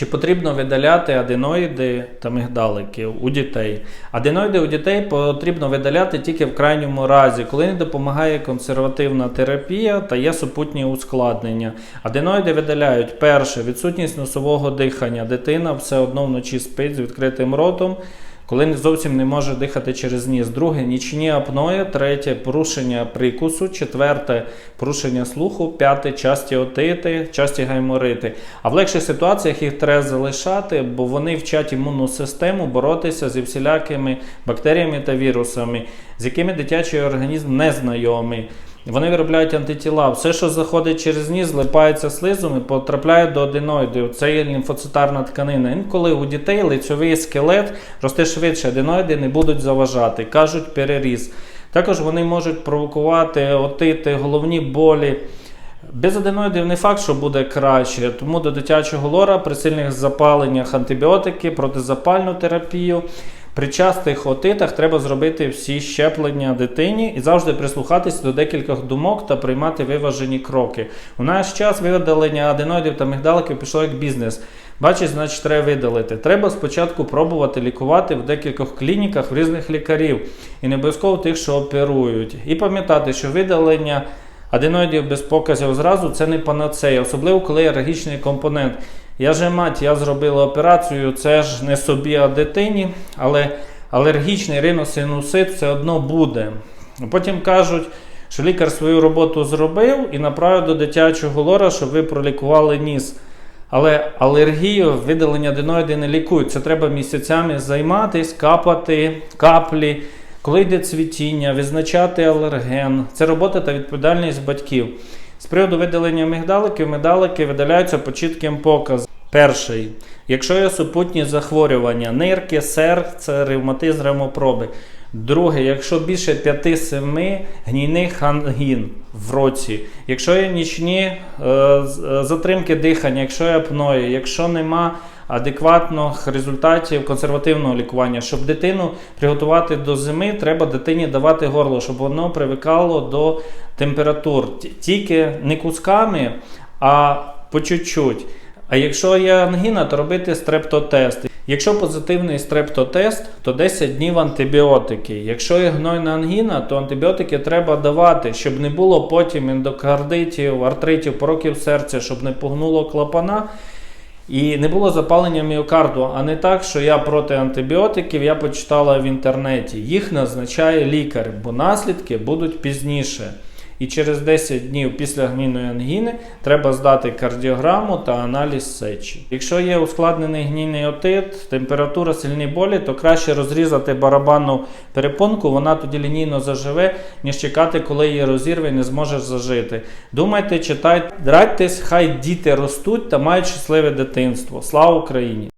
Чи потрібно видаляти аденоїди та мигдалики у дітей? Аденоїди у дітей потрібно видаляти тільки в крайньому разі, коли не допомагає консервативна терапія та є супутні ускладнення. Аденоїди видаляють перше відсутність носового дихання. Дитина все одно вночі спить з відкритим ротом. Коли не зовсім не може дихати через ніс. Друге нічні апної. Третє порушення прикусу. Четверте порушення слуху. П'яте часті отити, часті гайморити. А в легших ситуаціях їх треба залишати, бо вони вчать імунну систему боротися зі всілякими бактеріями та вірусами, з якими дитячий організм не знайомий. Вони виробляють антитіла. Все, що заходить через ніс, злипається слизом і потрапляє до аденоїдів. Це є лімфоцитарна тканина. Інколи у дітей лицьовий скелет росте швидше, аденоїди не будуть заважати. Кажуть, переріз. Також вони можуть провокувати отити, головні болі. Без аденоїдів не факт, що буде краще, тому до дитячого лора при сильних запаленнях антибіотики, протизапальну терапію. При частих отитах треба зробити всі щеплення дитині і завжди прислухатися до декількох думок та приймати виважені кроки. У наш час видалення аденоїдів та мигдаликів пішло як бізнес. Бачиш, значить, треба видалити. Треба спочатку пробувати лікувати в декількох клініках в різних лікарів і не обов'язково тих, що оперують. І пам'ятати, що видалення. Аденоїдів без показів зразу це не панацея, особливо коли є алергічний компонент. Я же мать, я зробила операцію, це ж не собі, а дитині, але алергічний риносинусит все одно буде. Потім кажуть, що лікар свою роботу зробив і направив до дитячого лора, щоб ви пролікували ніс. Але алергію, видалення аденоїди не лікують. Це треба місяцями займатися, капати, каплі. Коли йде цвітіння, визначати алерген, це робота та відповідальність батьків. З приводу видалення мигдаликів, мигдалики видаляються по чітким показам. Перший. Якщо є супутні захворювання, нирки, серце, ревматизм, ревмопроби. Друге, якщо більше 5-7 гнійних ангін в році, якщо є нічні е, затримки дихання, якщо є апної, якщо нема адекватних результатів консервативного лікування, щоб дитину приготувати до зими, треба дитині давати горло, щоб воно привикало до температур. Тільки не кусками, а по чуть-чуть. А якщо є ангіна, то робити стрептотест. Якщо позитивний стрептотест, то 10 днів антибіотики. Якщо є гнойна ангіна, то антибіотики треба давати, щоб не було потім ендокардитів, артритів, пороків серця, щоб не погнуло клапана. І не було запалення міокарду, а не так, що я проти антибіотиків, я почитала в інтернеті. Їх назначає лікар, бо наслідки будуть пізніше. І через 10 днів після гнійної ангіни треба здати кардіограму та аналіз сечі. Якщо є ускладнений гнійний отит, температура, сильні болі, то краще розрізати барабанну перепонку, вона тоді лінійно заживе, ніж чекати, коли її розірве і не зможеш зажити. Думайте, читайте, радьтесь, хай діти ростуть та мають щасливе дитинство. Слава Україні!